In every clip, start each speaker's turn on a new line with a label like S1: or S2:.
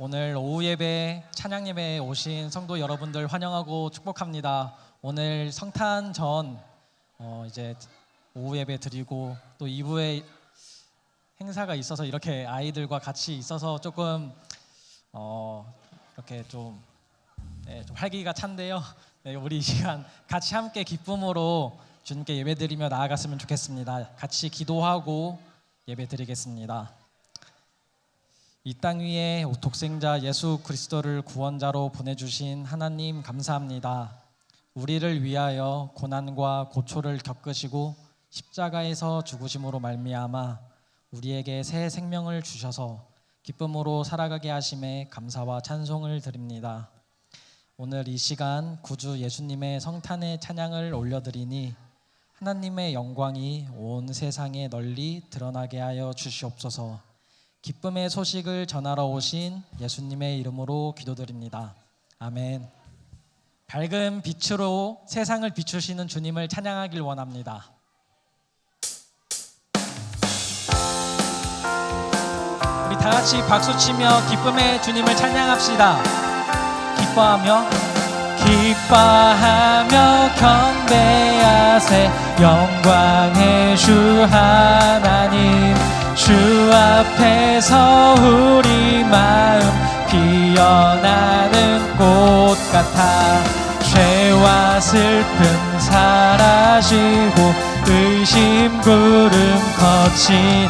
S1: 오늘 오후 예배 찬양 예배에 오신 성도 여러분들 환영하고 축복합니다. 오늘 성탄 전 어, 이제 오후 예배 드리고 또 2부에 행사가 있어서 이렇게 아이들과 같이 있어서 조금 어, 이렇게 좀, 네, 좀 활기가 찬데요. 네, 우리 이 시간 같이 함께 기쁨으로 주님께 예배드리며 나아갔으면 좋겠습니다. 같이 기도하고 예배드리겠습니다. 이 땅 위에 독생자 예수 그리스도를 구원자로 보내주신 하나님 감사합니다. 우리를 위하여 고난과 고초를 겪으시고 십자가에서 죽으심으로 말미암아 우리에게 새 생명을 주셔서 기쁨으로 살아가게 하심에 감사와 찬송을 드립니다. 오늘 이 시간 구주 예수님의 성탄의 찬양을 올려드리니 하나님의 영광이 온 세상에 널리 드러나게 하여 주시옵소서. 기쁨의 소식을 전하러 오신 예수님의 이름으로 기도드립니다. 아멘. 밝은 빛으로 세상을 비추시는 주님을 찬양하길 원합니다. 우리 다 같이 박수 치며 기쁨의 주님을 찬양합시다. 기뻐하며 기뻐하며 경배하세 영광의 주 하나님 주 앞에서 우리 마음 피어나는 꽃 같아 죄와 슬픔 사라지고 의심 구름 거치는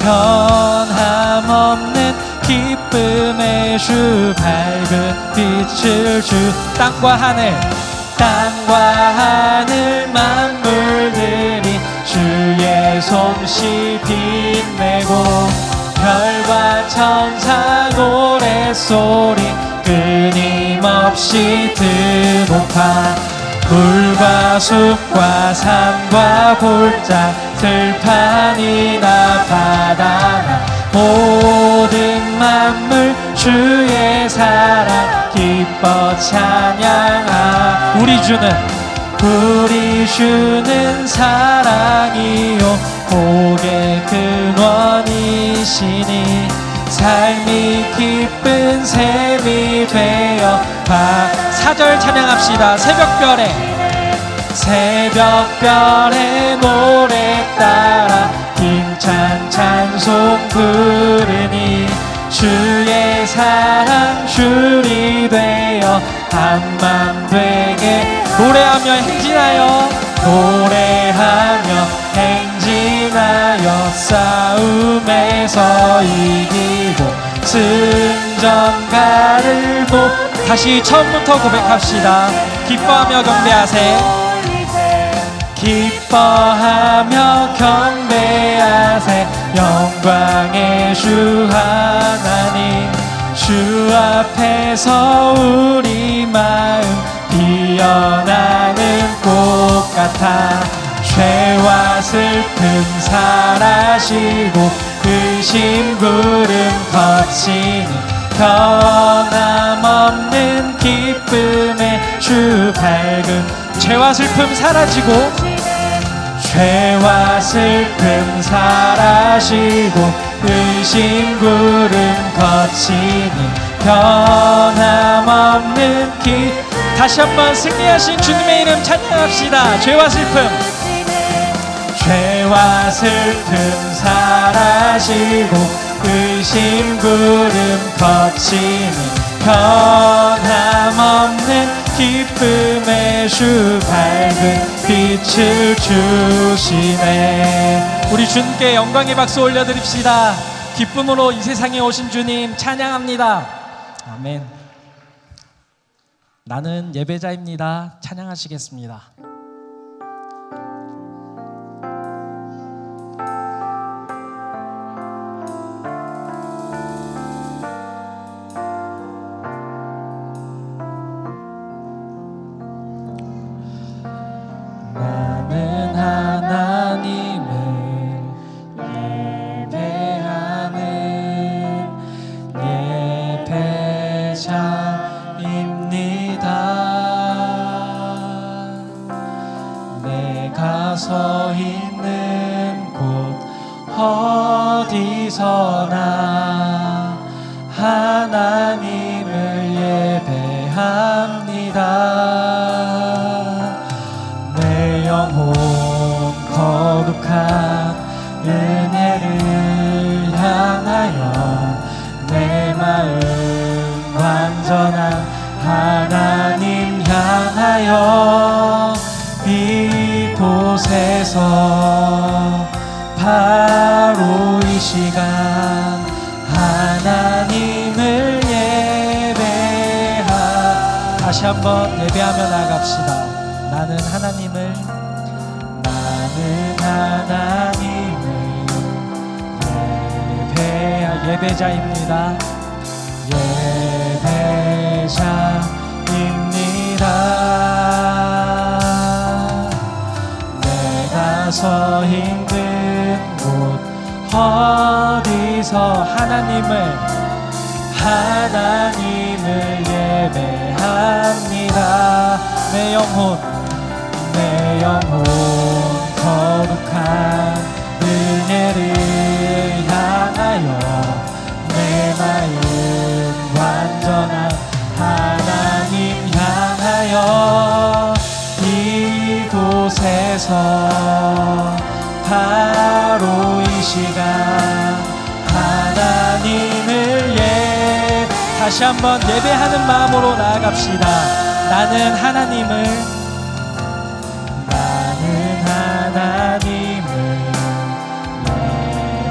S1: 변함없는 기쁨의 주 밝은 빛을 주. 땅과 하늘 땅과 하늘 만물들이 주의 솜씨 빛 내고 별과 천사 노래소리 끊임없이 드높아 불과 숲과 산과 골짜 들판이나 바다나 모든 만물 주의 사랑 기뻐 찬양하 우리 주는 우리 주는 사랑이요 복의 근원이시니 삶이 기쁜 샘이 되어 바 사절 찬양합시다. 새벽별에 새벽별의 노래 따라 힘찬 찬송 부르니 주의 사랑 줄이 되어 한맘 되게 노래하며 행진하여 노래하며 싸움에서 이기고 승전가를 못 다시 처음부터 고백합시다. 기뻐하며 경배하세 기뻐하며 경배하세 영광의 주 하나님 주 앞에서 우리 마음 피어나는 꽃 같아 죄와 슬픔 사라지고 의심 구름 거치는 변함없는 기쁨의 주 밝은 죄와 슬픔 사라지고 죄와 슬픔 사라지고 의심 구름 거치는 변함없는 기 다시 한번 승리하신 주님의 이름 찬양합시다. 죄와 슬픔 죄와 슬픔 사라지고 의심 구름 거치는 변함없는 기쁨의 주 밝은 빛을 주시네 우리 주님께 영광의 박수 올려드립시다. 기쁨으로 이 세상에 오신 주님 찬양합니다. 아멘. 나는 예배자입니다. 찬양하시겠습니다 다시 한번 예배하며 나갑시다. 나는 하나님을 나는 하나님을 예배하 예배자입니다. 예배자입니다. 내가 서 있는 곳 어디서 하나님을 하나님을 예배 합니다. 내 영혼 내 영혼 거룩한 은혜를 향하여 내 마음 완전한 하나님 향하여 이곳에서 바로 이 시간 다시 한번 예배하는 마음으로 나아갑시다. 나는 하나님을 나는 하나님을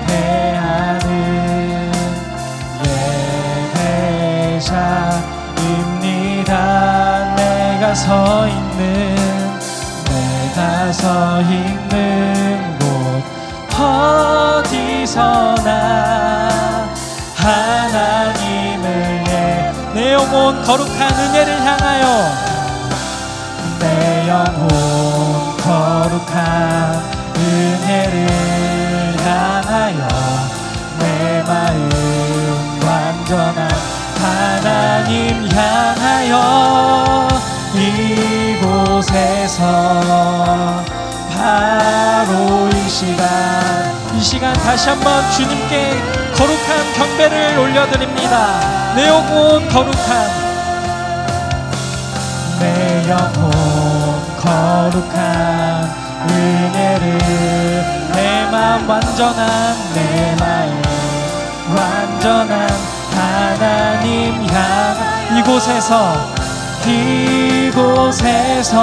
S1: 예배하는 예배자입니다. 내가 서 있는 내가 서 있는 곳 어디서나 하나님을 예- 내 영혼 거룩한 은혜를 향하여. 내 영혼 거룩한 은혜를 향하여 내 마음 완전한 하나님 향하여 이곳에서 바로 이 시간 이 시간 다시 한번 주님께 거룩한 경배를 올려드립니다. 내 영혼 거룩한. 내 영혼 거룩한 은혜를 내 마음 완전한 내 마음 완전한 하나님 향 이곳에서 이곳에서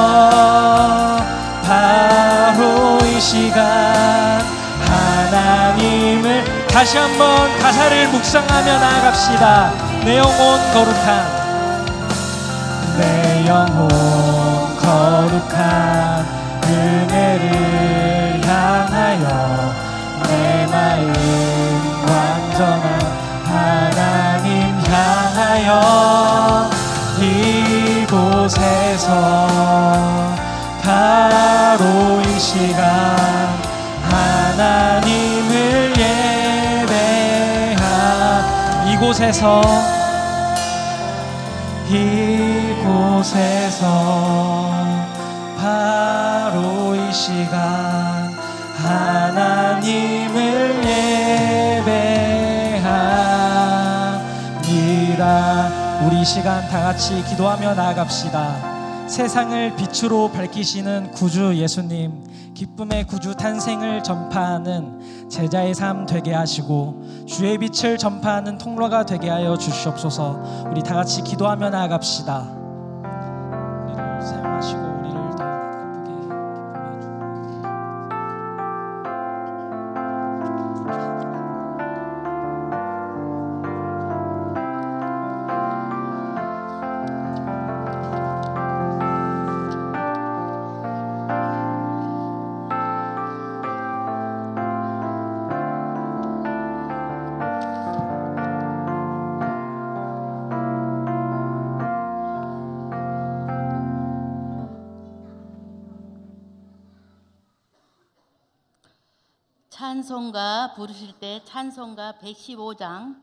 S1: 바로 이 시간 하나님을 다시 한번 가사를 묵상하며 나아갑시다. 내 영혼 거룩한 내 영혼 거룩한 은혜를 향하여 내 마음 완전한 하나님 향하여 이곳에서 바로 이 시간 이곳에서 이곳에서 바로 이 시간 하나님을 예배합니다. 우리 이 시간 다 같이 기도하며 나아갑시다. 세상을 빛으로 밝히시는 구주 예수님, 기쁨의 구주 탄생을 전파하는 제자의 삶 되게 하시고 주의 빛을 전파하는 통로가 되게 하여 주시옵소서. 우리 다 같이 기도하며 나아갑시다.
S2: 찬송가 부르실 때 찬송가 115장,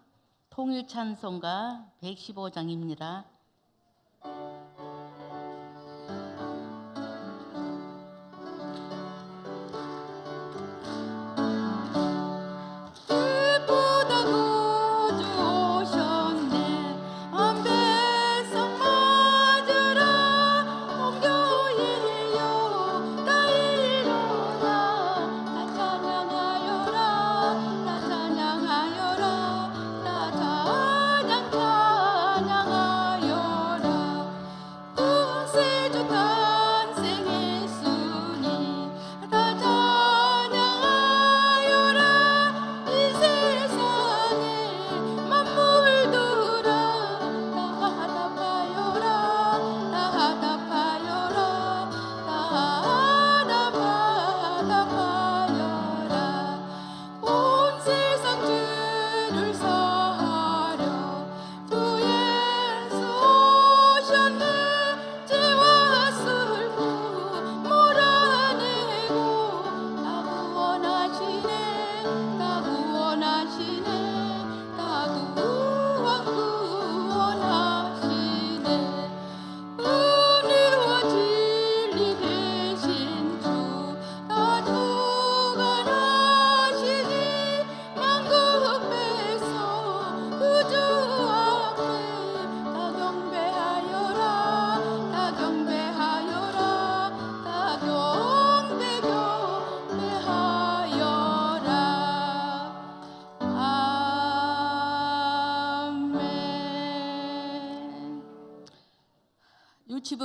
S2: 통일 찬송가 115장입니다.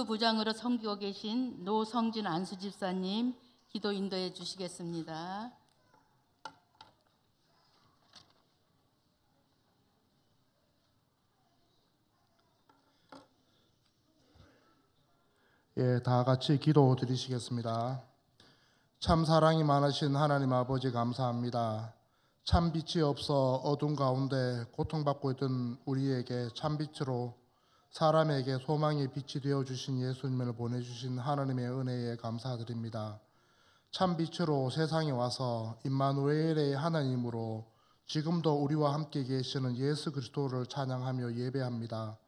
S2: 부 부장으로 섬기고 계신 노성진 안수 집사님 기도 인도해 주시겠습니다.
S3: 예, 다 같이 기도 드리시겠습니다. 참 사랑이 많으신 하나님 아버지 감사합니다. 참 빛이 없어 어둠 가운데 고통받고 있던 우리에게 참 빛으로 사람에게 소망의 빛이 되어 주신 예수님을 보내 주신 하나님의 은혜에 감사드립니다. 참 빛으로 세상에 와서 임마누엘의 하나님으로 지금도 우리와 함께 계시는 예수 그리스도를 찬양하며 예배합니다.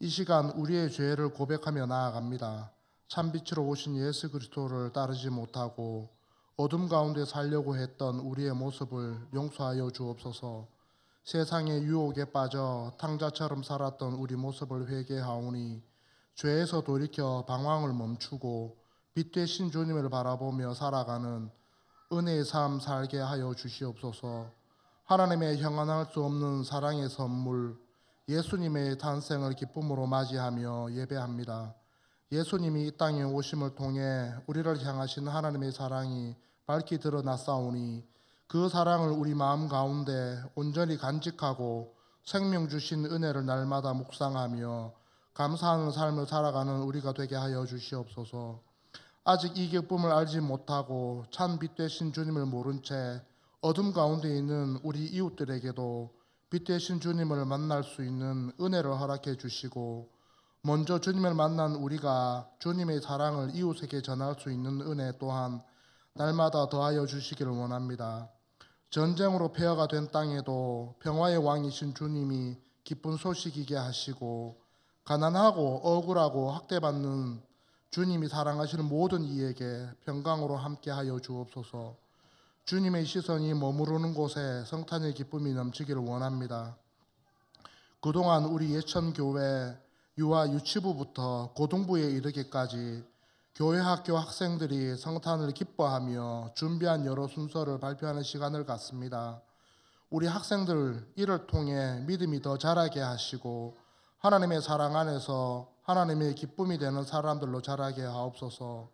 S3: 이 시간 우리의 죄를 고백하며 나아갑니다. 참빛으로 오신 예수 그리스도를 따르지 못하고 어둠 가운데 살려고 했던 우리의 모습을 용서하여 주옵소서. 세상의 유혹에 빠져 탕자처럼 살았던 우리 모습을 회개하오니 죄에서 돌이켜 방황을 멈추고 빛 되신 주님을 바라보며 살아가는 은혜의 삶 살게 하여 주시옵소서. 하나님의 형언할 수 없는 사랑의 선물 예수님의 탄생을 기쁨으로 맞이하며 예배합니다. 예수님이 이 땅에 오심을 통해 우리를 향하신 하나님의 사랑이 밝히 드러났사오니 그 사랑을 우리 마음 가운데 온전히 간직하고 생명 주신 은혜를 날마다 묵상하며 감사하는 삶을 살아가는 우리가 되게 하여 주시옵소서. 아직 이 기쁨을 알지 못하고 참빛 되신 주님을 모른 채 어둠 가운데 있는 우리 이웃들에게도 빛 되신 주님을 만날 수 있는 은혜를 허락해 주시고 먼저 주님을 만난 우리가 주님의 사랑을 이웃에게 전할 수 있는 은혜 또한 날마다 더하여 주시기를 원합니다. 전쟁으로 폐허가 된 땅에도 평화의 왕이신 주님이 기쁜 소식이게 하시고 가난하고 억울하고 학대받는 주님이 사랑하시는 모든 이에게 평강으로 함께하여 주옵소서. 주님의 시선이 머무르는 곳에 성탄의 기쁨이 넘치기를 원합니다. 그동안 우리 예천 교회 유아 유치부부터 고등부에 이르기까지 교회 학교 학생들이 성탄을 기뻐하며 준비한 여러 순서를 발표하는 시간을 갖습니다. 우리 학생들 이를 통해 믿음이 더 자라게 하시고 하나님의 사랑 안에서 하나님의 기쁨이 되는 사람들로 자라게 하옵소서.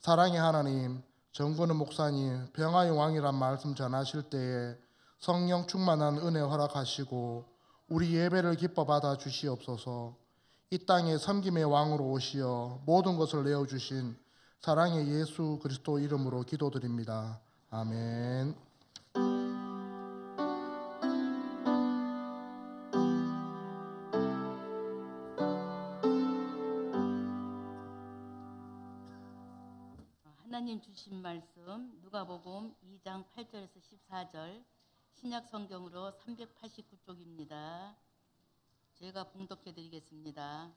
S3: 사랑의 하나님, 정근우 목사님 평화의 왕이란 말씀 전하실 때에 성령 충만한 은혜 허락하시고 우리 예배를 기뻐 받아 주시옵소서. 이 땅에 섬김의 왕으로 오시어 모든 것을 내어 주신 사랑의 예수 그리스도 이름으로 기도드립니다. 아멘.
S2: 하나님 주신 말씀 누가복음 2장 8절에서 14절 신약 성경으로 389쪽입니다. 제가 봉독해 드리겠습니다.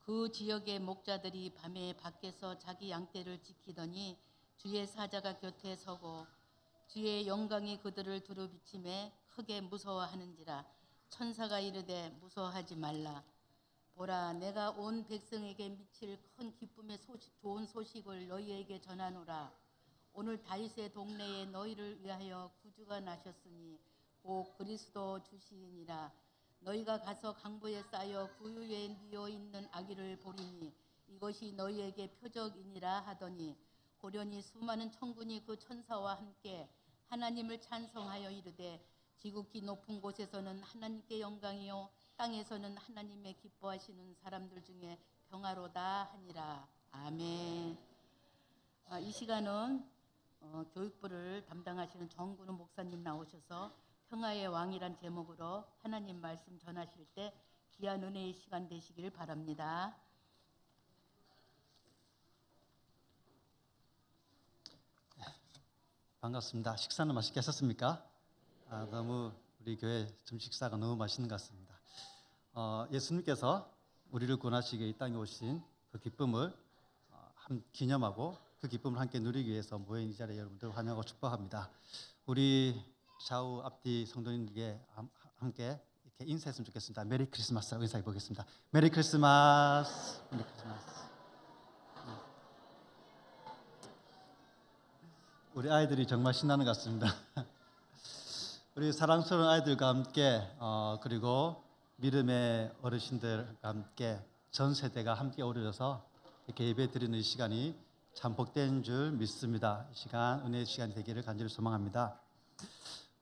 S2: 그 지역의 목자들이 밤에 밖에서 자기 양떼를 지키더니 주의 사자가 곁에 서고 주의 영광이 그들을 두루비침에 크게 무서워하는지라 천사가 이르되 무서워하지 말라 보라 내가 온 백성에게 미칠 큰 기쁨의 소식, 좋은 소식을 너희에게 전하노라 오늘 다윗의 동네에 너희를 위하여 구주가 나셨으니 곧 그리스도 주시니라 너희가 가서 강보에 쌓여 구유에 미어 있는 아기를 보리니 이것이 너희에게 표적이니라 하더니 고련히 수많은 천군이 그 천사와 함께 하나님을 찬송하여 이르되 지극히 높은 곳에서는 하나님께 영광이요 땅에서는 하나님의 기뻐하시는 사람들 중에 평화로다 하니라 아멘. 아, 이 시간은 어, 교육부를 담당하시는 정근우 목사님 나오셔서 평화의 왕이란 제목으로 하나님 말씀 전하실 때 귀한 은혜의 시간 되시길 바랍니다.
S4: 반갑습니다. 식사는 맛있게 하셨습니까? 아, 너무 우리 교회 점심 식사가 너무 맛있는 것 같습니다. 어, 예수님께서 우리를 구원하시기 이 땅에 오신 그 기쁨을 어, 한 기념하고 그 기쁨을 함께 누리기 위해서 모인 이 자리에 여러분들 환영하고 축복합니다. 우리 좌우 앞뒤 성도님들께 함- 함께 이렇게 인사했으면 좋겠습니다. 메리 크리스마스 인사해 보겠습니다. 메리 크리스마스. 메리 크리스마스. 우리 아이들이 정말 신나는 것 같습니다. 우리 사랑스러운 아이들과 함께 어, 그리고 믿음의 어르신들과 함께 전 세대가 함께 어우러져서 이렇게 예배 드리는 이 시간이 참 복된 줄 믿습니다. 이 시간 은혜의 시간이 되기를 간절히 소망합니다.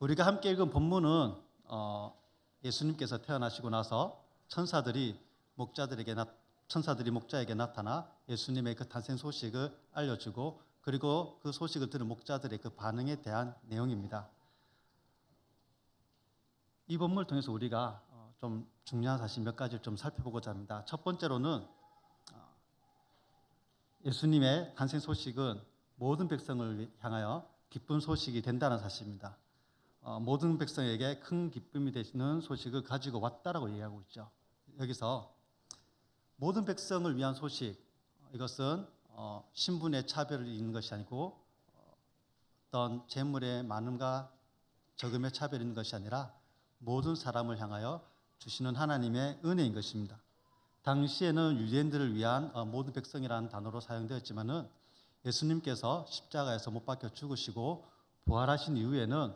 S4: 우리가 함께 읽은 본문은 어, 예수님께서 태어나시고 나서 천사들이 목자들에게 나, 천사들이 목자에게 나타나 예수님의 그 탄생 소식을 알려주고 그리고 그 소식을 들은 목자들의 그 반응에 대한 내용입니다. 이 본문을 통해서 우리가 어, 좀 중요한 사실 몇 가지를 좀 살펴보고자 합니다. 첫 번째로는 어, 예수님의 탄생 소식은 모든 백성을 향하여 기쁜 소식이 된다는 사실입니다. 어, 모든 백성에게 큰 기쁨이 되시는 소식을 가지고 왔다라고 얘기하고 있죠. 여기서 모든 백성을 위한 소식 어, 이것은 어, 신분의 차별을 있는 것이 아니고 어, 어떤 재물의 많음과 적음의 차별이 있는 것이 아니라 모든 사람을 향하여 주시는 하나님의 은혜인 것입니다. 당시에는 유대인들을 위한 어, 모든 백성이라는 단어로 사용되었지만은 예수님께서 십자가에서 못 박혀 죽으시고 부활하신 이후에는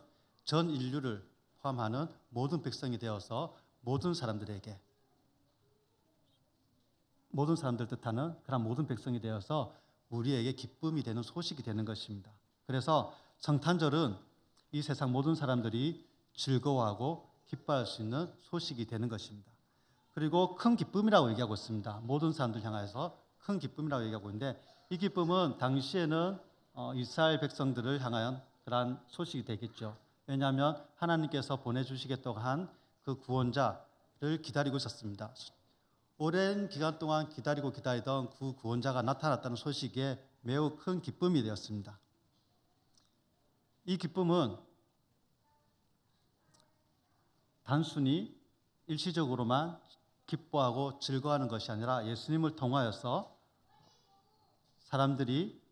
S4: 전 인류를 포함하는 모든 백성이 되어서 모든 사람들에게 모든 사람들 뜻하는 그런 모든 백성이 되어서 우리에게 기쁨이 되는 소식이 되는 것입니다. 그래서 성탄절은 이 세상 모든 사람들이 즐거워하고 기뻐할 수 있는 소식이 되는 것입니다. 그리고 큰 기쁨이라고 얘기하고 있습니다. 모든 사람들 향해서 큰 기쁨이라고 얘기하고 있는데 이 기쁨은 당시에는 어, 이스라엘 백성들을 향한 그러한 소식이 되겠죠. 왜냐하면 하나님께서 보내주시겠다고 한 그 구원자를 기다리고 있었습니다. 오랜 기간 동안 기다리고 기다리던 그 구원자가 나타났다는 소식에 매우 큰 기쁨이 되었습니다. 이 기쁨은 단순히 일시적으로만 기뻐하고 즐거워하는 것이 아니라 예수님을 통하여서 사람들이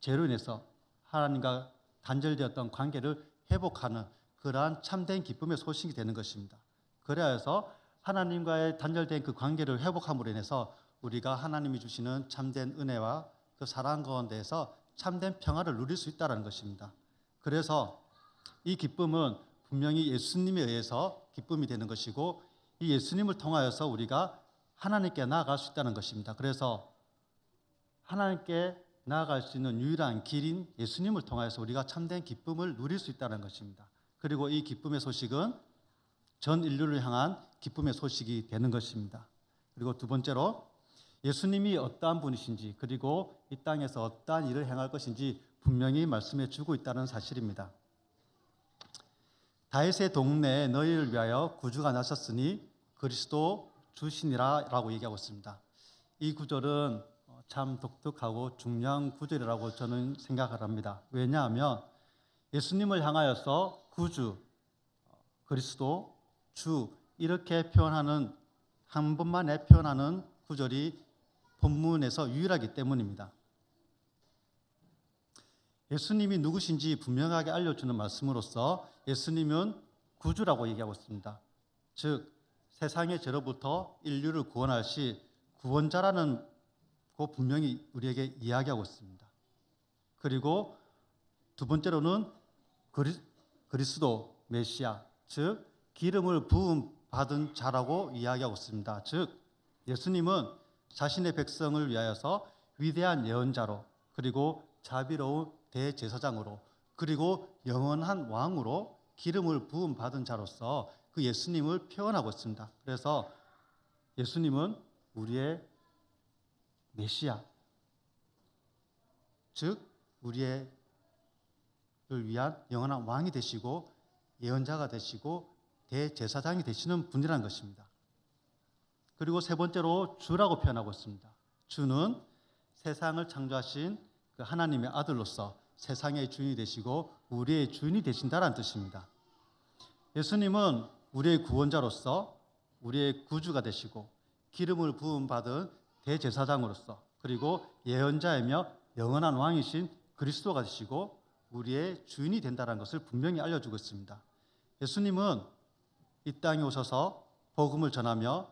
S4: 죄로 인해서 하나님과 단절되었던 관계를 회복하는 그러한 참된 기쁨의 소식이 되는 것입니다. 그래야 해서 하나님과의 단절된 그 관계를 회복함으로 인해서 우리가 하나님이 주시는 참된 은혜와 그 사랑 가운데에서 참된 평화를 누릴 수 있다는 것입니다. 그래서 이 기쁨은 분명히 예수님에 의해서 기쁨이 되는 것이고 이 예수님을 통하여서 우리가 하나님께 나아갈 수 있다는 것입니다. 그래서 하나님께 나아갈 수 있는 유일한 길인 예수님을 통하여서 우리가 참된 기쁨을 누릴 수 있다는 것입니다. 그리고 이 기쁨의 소식은 전 인류를 향한 기쁨의 소식이 되는 것입니다. 그리고 두 번째로 예수님이 어떠한 분이신지 그리고 이 땅에서 어떠한 일을 행할 것인지 분명히 말씀해 주고 있다는 사실입니다. 다윗의 동네에 너희를 위하여 구주가 나셨으니 그리스도 주시니라라고 얘기하고 있습니다. 이 구절은 어, 참 독특하고 중요한 구절이라고 저는 생각을 합니다. 왜냐하면 예수님을 향하여서 구주, 어, 그리스도, 주 이렇게 표현하는 한 번만에 표현하는 구절이 본문에서 유일하기 때문입니다. 예수님이 누구신지 분명하게 알려주는 말씀으로써 예수님은 구주라고 얘기하고 있습니다. 즉 세상의 죄로부터 인류를 구원하실 구원자라는 거 분명히 우리에게 이야기하고 있습니다. 그리고 두 번째로는 그리, 그리스도 메시아 즉 기름을 부음 받은 자라고 이야기하고 있습니다. 즉 예수님은 자신의 백성을 위하여서 위대한 예언자로 그리고 자비로운 대제사장으로 그리고 영원한 왕으로 기름을 부음 받은 자로서 그 예수님을 표현하고 있습니다. 그래서 예수님은 우리의 메시아 즉 우리의 를 위한 영원한 왕이 되시고 예언자가 되시고 대제사장이 되시는 분이라는 것입니다. 그리고 세 번째로 주라고 표현하고 있습니다. 주는 세상을 창조하신 그 하나님의 아들로서 세상의 주인이 되시고 우리의 주인이 되신다라는 뜻입니다. 예수님은 우리의 구원자로서 우리의 구주가 되시고 기름을 부음 받은 대제사장으로서 그리고 예언자이며 영원한 왕이신 그리스도가 되시고 우리의 주인이 된다는 것을 분명히 알려주고 있습니다. 예수님은 이 땅에 오셔서 복음을 전하며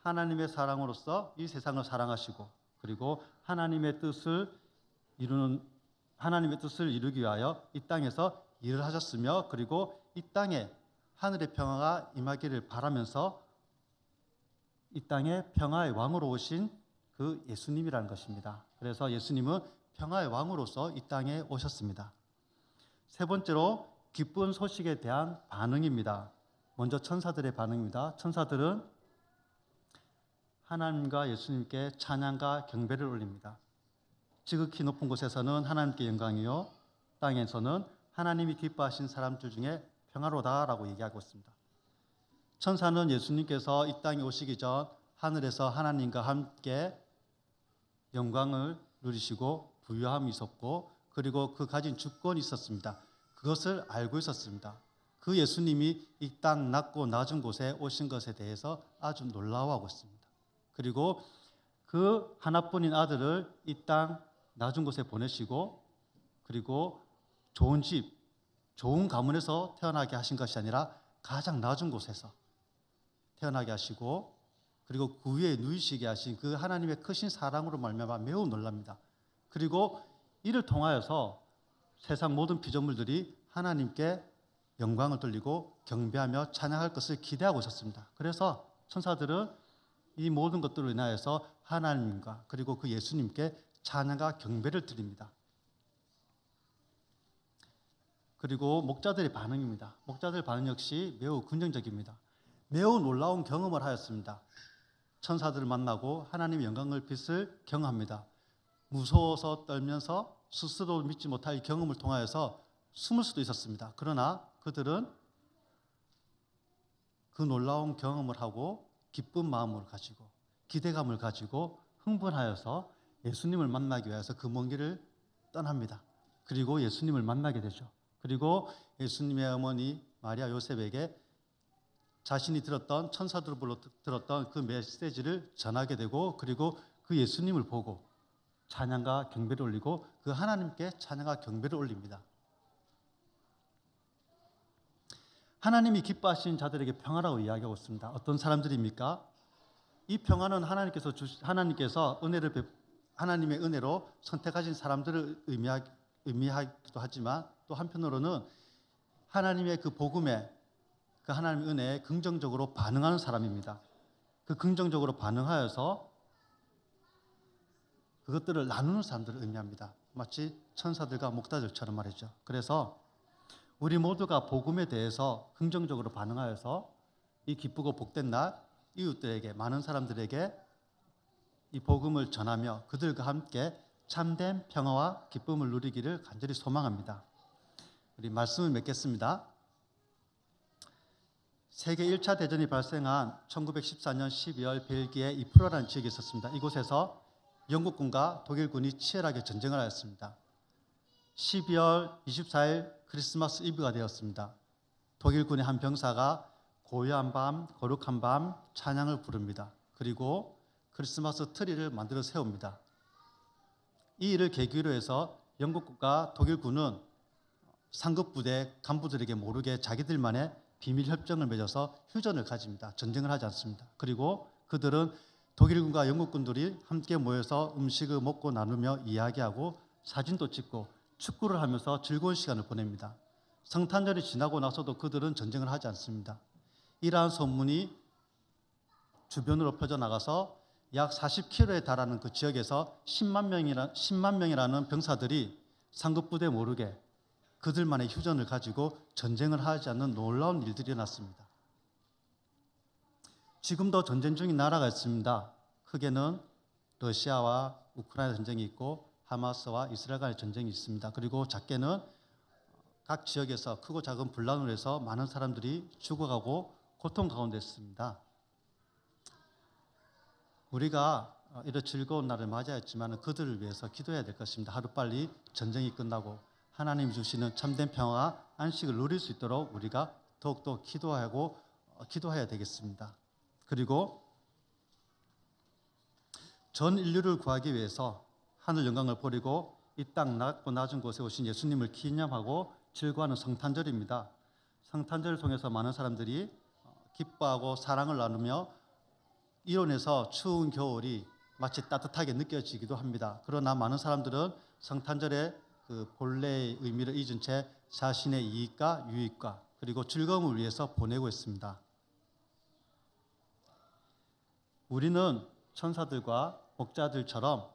S4: 하나님의 사랑으로서 이 세상을 사랑하시고 그리고 하나님의 뜻을 이루는 하나님의 뜻을 이루기 위하여 이 땅에서 일을 하셨으며 그리고 이 땅에 하늘의 평화가 임하기를 바라면서 이 땅에 평화의 왕으로 오신 그 예수님이라는 것입니다. 그래서 예수님은 평화의 왕으로서 이 땅에 오셨습니다. 세 번째로 기쁜 소식에 대한 반응입니다. 먼저 천사들의 반응입니다. 천사들은 하나님과 예수님께 찬양과 경배를 올립니다. 지극히 높은 곳에서는 하나님께 영광이요 땅에서는 하나님이 기뻐하신 사람들 중에 평화로다라고 얘기하고 있습니다. 천사는 예수님께서 이 땅에 오시기 전 하늘에서 하나님과 함께 영광을 누리시고 부유함이 있었고 그리고 그 가진 주권이 있었습니다. 그것을 알고 있었습니다. 그 예수님이 이 땅 낮고 낮은 곳에 오신 것에 대해서 아주 놀라워하고 있습니다. 그리고 그 하나뿐인 아들을 이 땅 낮은 곳에 보내시고 그리고 좋은 집, 좋은 가문에서 태어나게 하신 것이 아니라 가장 낮은 곳에서 태어나게 하시고 그리고 그 위에 누이시게 하신 그 하나님의 크신 사랑으로 말미암아 매우 놀랍니다. 그리고 이를 통하여서 세상 모든 피조물들이 하나님께 영광을 돌리고 경배하며 찬양할 것을 기대하고 있었습니다. 그래서 천사들은 이 모든 것들로 인하여서 하나님과 그리고 그 예수님께 찬양과 경배를 드립니다. 그리고 목자들의 반응입니다. 목자들 반응 역시 매우 긍정적입니다. 매우 놀라운 경험을 하였습니다. 천사들을 만나고 하나님의 영광을 빛을 경험합니다. 무서워서 떨면서 스스로 믿지 못할 이 경험을 통하여서 숨을 수도 있었습니다. 그러나 그들은 그 놀라운 경험을 하고 기쁜 마음을 가지고 기대감을 가지고 흥분하여서 예수님을 만나기 위해서 그 먼 길을 떠납니다. 그리고 예수님을 만나게 되죠. 그리고 예수님의 어머니 마리아 요셉에게 자신이 들었던 천사들로 들었던 그 메시지를 전하게 되고 그리고 그 예수님을 보고 찬양과 경배를 올리고 그 하나님께 찬양과 경배를 올립니다. 하나님이 기뻐하시는 자들에게 평화라고 이야기하고 있습니다. 어떤 사람들입니까? 이 평화는 하나님께서 주 하나님께서 은혜를 베, 하나님의 은혜로 선택하신 사람들을 의미하, 의미하기도 하지만 또 한편으로는 하나님의 그 복음에 그 하나님의 은혜에 긍정적으로 반응하는 사람입니다. 그 긍정적으로 반응하여서 그것들을 나누는 사람들을 의미합니다. 마치 천사들과 목자들처럼 말이죠. 그래서 우리 모두가 복음에 대해서 긍정적으로 반응하여서 이 기쁘고 복된 날 이웃들에게 많은 사람들에게 이 복음을 전하며 그들과 함께 참된 평화와 기쁨을 누리기를 간절히 소망합니다. 우리 말씀을 맺겠습니다. 세계 1차 대전이 발생한 1914년 12월 벨기에 이프로라는 지역에 있었습니다. 이곳에서 영국군과 독일군이 치열하게 전쟁을 하였습니다. 12월 24일 크리스마스 이브가 되었습니다. 독일군의 한 병사가 고요한 밤, 거룩한 밤 찬양을 부릅니다. 그리고 크리스마스 트리를 만들어 세웁니다. 이 일을 계기로 해서 영국과 독일군은 상급 부대 간부들에게 모르게 자기들만의 비밀 협정을 맺어서 휴전을 가집니다. 전쟁을 하지 않습니다. 그리고 그들은 독일군과 영국군들이 함께 모여서 음식을 먹고 나누며 이야기하고 사진도 찍고 축구를 하면서 즐거운 시간을 보냅니다. 성탄절이 지나고 나서도 그들은 전쟁을 하지 않습니다. 이러한 소문이 주변으로 퍼져나가서 약 40km에 달하는 그 지역에서 10만 명이라 10만 명이라는 병사들이 상급 부대 모르게 그들만의 휴전을 가지고 전쟁을 하지 않는 놀라운 일들이 일어났습니다. 지금도 전쟁 중인 나라가 있습니다. 크게는 러시아와 우크라이나 전쟁이 있고 하마스와 이스라엘 간의 전쟁이 있습니다. 그리고 작게는 각 지역에서 크고 작은 분란으로 해서 많은 사람들이 죽어가고 고통 가운데 있습니다. 우리가 이런 즐거운 날을 맞이했지만 그들을 위해서 기도해야 될 것입니다. 하루빨리 전쟁이 끝나고 하나님 주시는 참된 평화와 안식을 누릴 수 있도록 우리가 더욱더 기도하고 어, 기도해야 되겠습니다. 그리고 전 인류를 구하기 위해서 하늘 영광을 버리고 이 땅 낮고 낮은 곳에 오신 예수님을 기념하고 즐거워하는 성탄절입니다. 성탄절을 통해서 많은 사람들이 어, 기뻐하고 사랑을 나누며 이론에서 추운 겨울이 마치 따뜻하게 느껴지기도 합니다. 그러나 많은 사람들은 성탄절의 그 본래의 의미를 잊은 채 자신의 이익과 유익과 그리고 즐거움을 위해서 보내고 있습니다. 우리는 천사들과 목자들처럼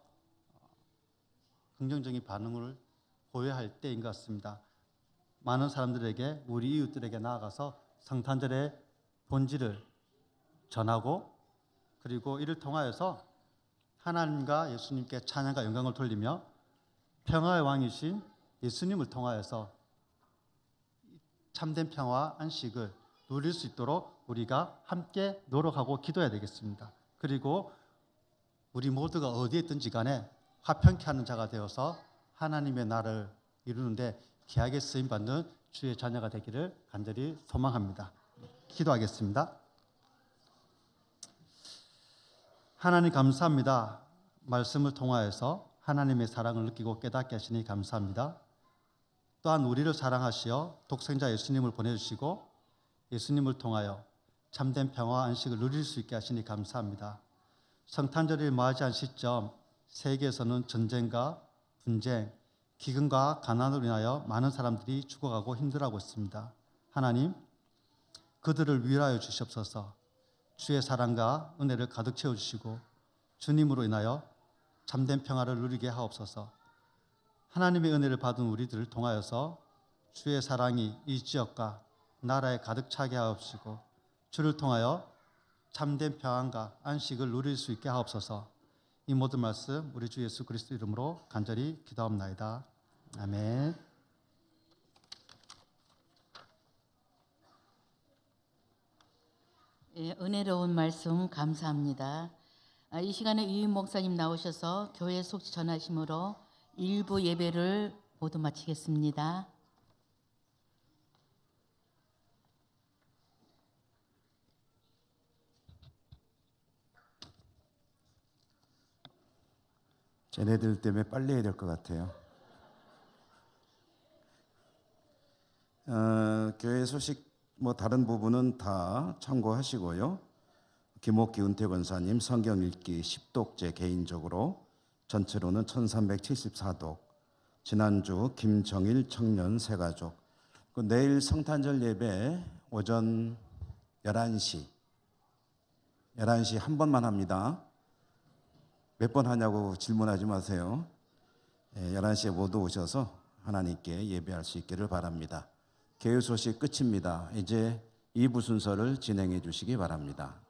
S4: 긍정적인 반응을 보여야 할 때인 것 같습니다. 많은 사람들에게 우리 이웃들에게 나아가서 성탄절의 본질을 전하고 그리고 이를 통하여서 하나님과 예수님께 찬양과 영광을 돌리며 평화의 왕이신 예수님을 통하여서 참된 평화 안식을 누릴 수 있도록 우리가 함께 노력하고 기도해야 되겠습니다. 그리고 우리 모두가 어디에 있든지 간에 화평케 하는 자가 되어서 하나님의 나라를 이루는데 귀하게 쓰임 받는 주의 자녀가 되기를 간절히 소망합니다. 기도하겠습니다. 하나님 감사합니다. 말씀을 통하여서 하나님의 사랑을 느끼고 깨닫게 하시니 감사합니다. 또한 우리를 사랑하시어 독생자 예수님을 보내주시고 예수님을 통하여 참된 평화 안식을 누릴 수 있게 하시니 감사합니다. 성탄절을 맞이한 시점 세계에서는 전쟁과 분쟁, 기근과 가난으로 인하여 많은 사람들이 죽어가고 힘들어하고 있습니다. 하나님, 그들을 위로하여 주시옵소서. 주의 사랑과 은혜를 가득 채워 주시고 주님으로 인하여 참된 평화를 누리게 하옵소서. 하나님의 은혜를 받은 우리들을 통하여서 주의 사랑이 이 지역과 나라에 가득 차게 하옵시고 주를 통하여 참된 평안과 안식을 누릴 수 있게 하옵소서. 이 모든 말씀 우리 주 예수 그리스도 이름으로 간절히 기도합나이다. 아멘.
S2: 예, 은혜로운 말씀 감사합니다. 아, 이 시간에 유인 목사님 나오셔서 교회 속지 전하심으로 일부 예배를 모두 마치겠습니다.
S5: 쟤네들 때문에 빨리 해야 될 것 같아요. 어, 교회 소식 뭐 다른 부분은 다 참고하시고요. 김옥기 은퇴 권사님 성경 읽기 10독제 개인적으로 전체로는 1374독. 지난주 김정일 청년 세가족. 그 내일 성탄절 예배 오전 11시 11시 한 번만 합니다. 몇 번 하냐고 질문하지 마세요. 예, 11시에 모두 오셔서 하나님께 예배할 수 있기를 바랍니다. 개요 소식 끝입니다. 이제 2부 순서를 진행해 주시기 바랍니다.